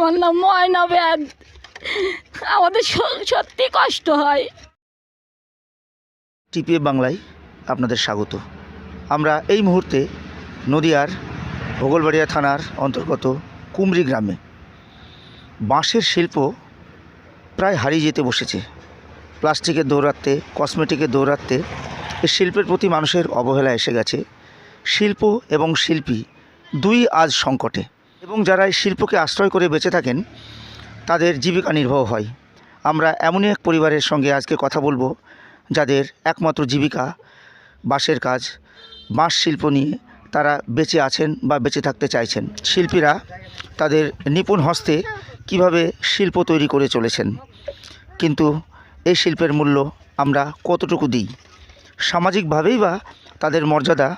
আমার নাম ময়না ব্যাদ আমাদের সত্যি কষ্ট হয়। টিপিএ বাংলায় আপনাদের স্বাগত। আমরা এই মুহূর্তে নদিয়ার ভোগলবাড়িয়া থানার অন্তর্গত কুমরি গ্রামে বাঁশের শিল্প প্রায় হারিয়ে যেতে বসেছে। প্লাস্টিকের দৌরাত্মে কসমেটিকের দৌরাত্মে এই শিল্পের প্রতি মানুষের অবহেলা এসে গেছে। শিল্প এবং শিল্পী দুই আজ সংকটে। এবং যারা এই শিল্পকে আশ্রয় করে বেঁচে থাকেন, তাদের জীবিকা নির্বাহ হয়। আমরা এমনই এক পরিবারের সঙ্গে আজকে কথা বলব, যাদের একমাত্র জীবিকা বাঁশের কাজ। বাঁশ শিল্প নিয়ে তারা বেঁচে আছেন বা বেঁচে থাকতে চাইছেন। শিল্পীরা তাদের নিপুণ হস্তে কীভাবে শিল্প তৈরি করে চলেছেন। কিন্তু এই শিল্পের মূল্য আমরা কতটুকু দিই? সামাজিকভাবেই বা তাদের মর্যাদা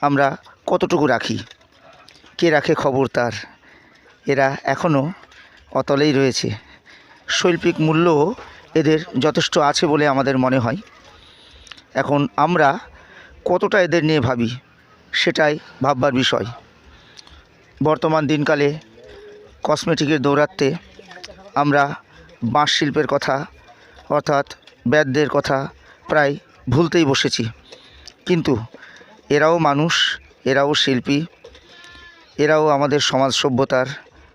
আমরা কতটুকু রাখি? কে রাখে খবর তার। এরা এখনও অতলেই রয়েছে। শৈল্পিক মূল্যও এদের যথেষ্ট আছে বলে আমাদের মনে হয়। এখন আমরা কতটা এদের নিয়ে ভাবি, সেটাই ভাববার বিষয়। বর্তমান দিনকালে কসমেটিকের দৌরাত্মে আমরা বাঁশ শিল্পের কথা, অর্থাৎ ব্যাদদের কথা প্রায় ভুলতেই বসেছি। কিন্তু এরাও মানুষ, এরাও শিল্পী এরাও আমাদের সমাজ সভ্যতার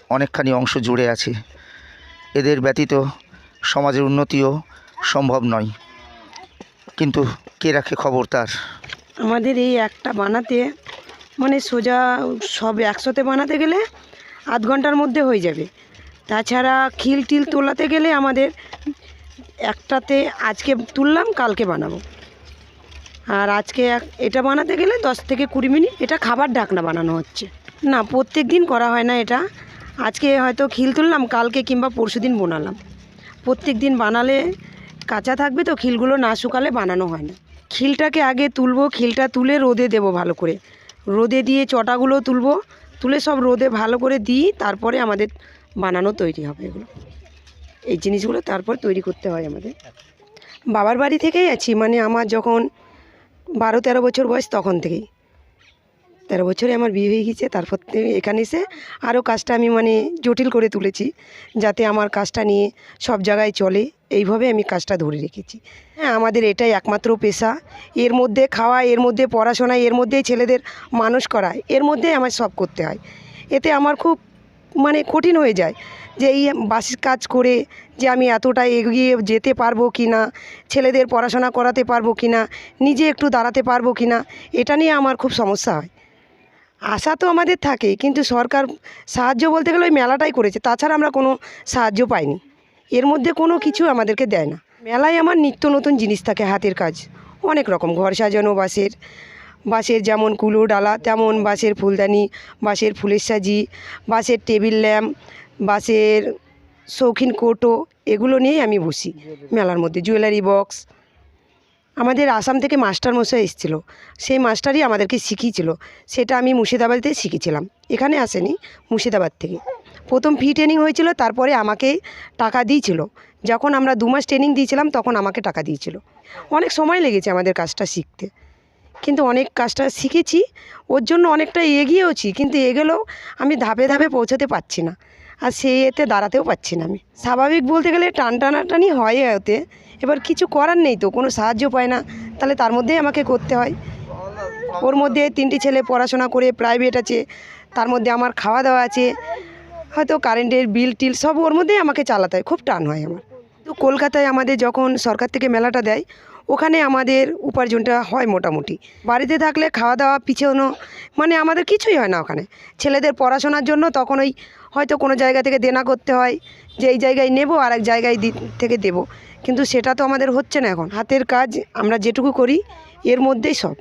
অনেকখানি অংশ জুড়ে আছে। এদের ব্যতীত সমাজের উন্নতিও সম্ভব নয়। কিন্তু কে রাখে খবর তার? আমাদের এই একটা বানাতে মানে সোজা সব একসাথে বানাতে গেলে আধ ঘণ্টার মধ্যে হয়ে যাবে। তাছাড়া খিল টিল তোলাতে গেলে আমাদের একটাতে আজকে তুললাম, কালকে বানাবো। আর আজকে এটা বানাতে গেলে দশ থেকে কুড়ি মিনিট, এটা খাবার ঢাকনা বানানো হচ্ছে। না প্রত্যেক দিন করা হয় না এটা। আজকে হয়তো খিল তুললাম, কালকে কিংবা পরশু দিন বানালাম। প্রত্যেক দিন বানালে কাঁচা থাকবে তো, খিলগুলো না শুকালে বানানো হয় না। খিলটাকে আগে তুলবো, খিলটা তুলে রোদে দেবো ভালো করে। রোদে দিয়ে চটাগুলো তুলবো, তুলে সব রোদে ভালো করে দিই, তারপরে আমাদের বানানো তৈরি হবে এগুলো। এই জিনিসগুলো তারপর তৈরি করতে হয় আমাদের। বাবার বাড়ি থেকেই আছি মানে আমার যখন বারো তেরো বছর বয়স তখন থেকেই। তেরো বছরে আমার বিয়ে হয়ে গেছে, তারপর থেকে এখানে এসে আরও কাজটা আমি মানে জটিল করে তুলেছি, যাতে আমার কাজটা নিয়ে সব জায়গায় চলে। এইভাবে আমি কাজটা ধরে রেখেছি। হ্যাঁ আমাদের এটাই একমাত্র পেশা। এর মধ্যে খাওয়া, এর মধ্যে পড়াশোনা, এর মধ্যেই ছেলেদের মানুষ করা, এর মধ্যেই আমার সব করতে হয়। এতে আমার খুব মানে কঠিন হয়ে যায় যে এই বাসির কাজ করে যে আমি এতটা এগিয়ে যেতে পারব কি না, ছেলেদের পড়াশোনা করাতে পারব কি না, নিজে একটু দাঁড়াতে পারব কি না, এটা নিয়ে আমার খুব সমস্যা হয়। আশা তো আমাদের থাকে কিন্তু সরকার সাহায্য বলতে গেলে ওই মেলাটাই করেছে, তাছাড়া আমরা কোনো সাহায্য পাইনি। এর মধ্যে কোনো কিছু আমাদেরকে দেয় না। মেলায় আমার নিত্য নতুন জিনিস থাকে, হাতের কাজ। অনেক রকম, ঘর সাজানো, বাঁশের বাঁশের যেমন কুলো ডালা, তেমন বাঁশের ফুলদানি, বাঁশের ফুলের সাজি, বাঁশের টেবিল ল্যাম্প, বাঁশের শৌখিন কোটো, এগুলো নিয়েই আমি বসি মেলার মধ্যে। জুয়েলারি বক্স আমাদের আসাম থেকে মাস্টার মশাই এসেছিল। সেই মাস্টারই আমাদেরকে শিখিয়েছিল। সেটা আমি মুর্শিদাবাদে শিখেছিলাম। এখানে আসেনি মুর্শিদাবাদ থেকে। প্রথম ফি ট্রেনিং হয়েছিল, তারপরে আমাকে টাকা দিয়েছিল। যখন আমরা দু মাস ট্রেনিং দিয়েছিলাম, তখন আমাকে টাকা দিয়েছিল। অনেক সময় লেগেছে আমাদের কাজটা শিখতে। কিন্তু অনেক কাজটা শিখেছি, ওর জন্য অনেকটা এগিয়েওছি, কিন্তু এগেলেও আমি ধাপে ধাপে পৌঁছাতে পারছি না। আর সে এতে দাঁড়াতেও পারছি না আমি। স্বাভাবিক বলতে গেলে টান টানাটানি হয় ওতে। এবার কিছু করার নেই তো, কোনো সাহায্য পায় না। তাহলে তার মধ্যেই আমাকে করতে হয়। ওর মধ্যে তিনটি ছেলে পড়াশোনা করে প্রাইভেট আছে, তার মধ্যে আমার খাওয়া দাওয়া আছে। হয়তো কারেন্টের বিল টিল সব ওর মধ্যেই আমাকে চালাতে হয়, খুব টান হয় আমার। তো কলকাতায় আমাদের যখন সরকার থেকে মেলাটা দেয়, ওখানে আমাদের উপার্জনটা হয় মোটামুটি। বাড়িতে থাকলে খাওয়া দাওয়া পিছনো মানে আমাদের কিছুই হয় না ওখানে। ছেলেদের পড়াশোনার জন্য তখন ওই হয়তো কোনো জায়গা থেকে দেনা করতে হয়, যে এই জায়গায় নেব আর এক জায়গায় থেকে দেবো। কিন্তু সেটা তো আমাদের হচ্ছে না এখন। হাতের কাজ আমরা যেটুকু করি এর মধ্যেই সব।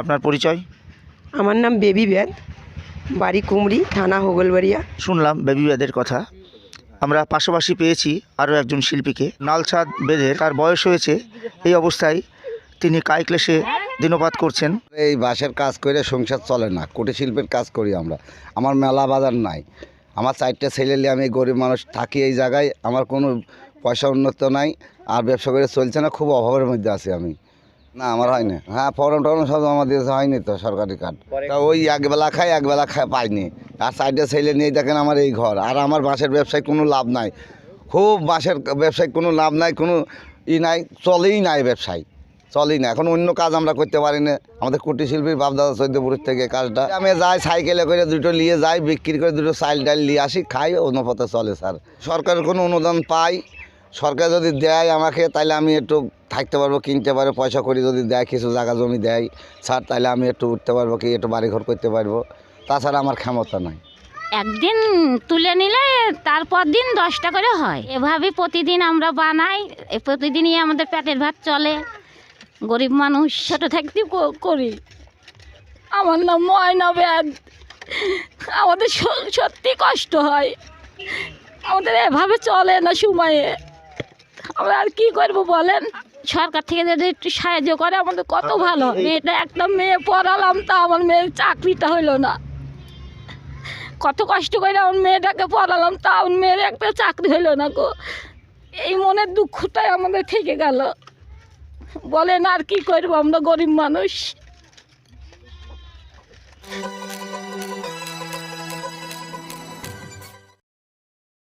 আপনার পরিচয়? আমার নাম বেবি ব্যাদ বাড়ি কুমড়ি থানা হোগলবাড়িয়া। শুনলাম বেবি ব্যাদের কথা। আমরা পাশাপাশি পেয়েছি আরও একজন শিল্পীকে। নালছাদ বেদের তার বয়স হয়েছে এই অবস্থায় তিনি কায়ক্লেশে দিনপাত করছেন। এই বাঁশের কাজ করে সংসার চলে না কুটির শিল্পের কাজ করি আমরা। আমার মেলা বাজার নাই। আমার চারটে ছেলে নিয়ে আমি গরিব মানুষ থাকি এই জায়গায় আমার কোনো পয়সা উন্নত নাই আর ব্যবসা করে চলছে না খুব অভাবের মধ্যে আছি আমি। না আমার হয় না। হ্যাঁ ফর্ম টর্ম সব দিয়েছে হয়নি তো সরকারি কার্ড। তা ওই একবেলা খাই একবেলা খাই পাইনি। আর সাইডে ছেলে নিয়ে দেখেন আমার এই ঘর আর আমার বাঁশের ব্যবসায় কোনো লাভ নাই। খুব বাঁশের ব্যবসায় কোনো লাভ নাই কোনো ই নাই চলেই নাই ব্যবসায় চলেই না এখন অন্য কাজ আমরা করতে পারি না। আমাদের কুটির শিল্পীর বাপদাদা চৈদ্যপুরের থেকে কাজটা। আমি যাই সাইকেলে করে দুটো নিয়ে যাই বিক্রি করে দুটো চাইল ডাইল নিয়ে আসি খাই অন্য পথে চলে স্যার। সরকারের কোনো অনুদান পাই সরকার যদি দেয় আমাকে তাহলে আমি একটু থাকতে পারব কিনতে পারব পয়সা করি যদি দেয় কিছু জায়গা জমি দেয় স্যার তাহলে আমি একটু উঠতে পারব কি একটু বাড়িঘর করতে পারব। তাছাড়া আমার ক্ষমতা নাই। একদিন তুলে নিলে তারপর দিন দশটা করে হয়। এভাবে প্রতিদিন আমরা বানাই এ প্রতিদিনই আমাদের পেটের ভাত চলে। গরিব মানুষ ছোটো থাকতে করি। আমার নাম ময়না ব্যাগ আমাদের সত্যি কষ্ট হয়। আমাদের এভাবে চলে না সময়ে। আমরা আর কি করব বলেন? সরকার থেকে যদি একটু সাহায্য করে আমাদের কত ভালো। মেয়েটা একটা মেয়ে পড়ালাম তা আমার মেয়ের চাকরিটা হইল না। কত কষ্ট করে আমার মেয়েটাকে পড়ালাম তা আমার মেয়ের একটা চাকরি হইল না গো। এই মনের দুঃখটাই আমাদের থেকে গেল। বলেন আর কি করব আমরা গরিব মানুষ?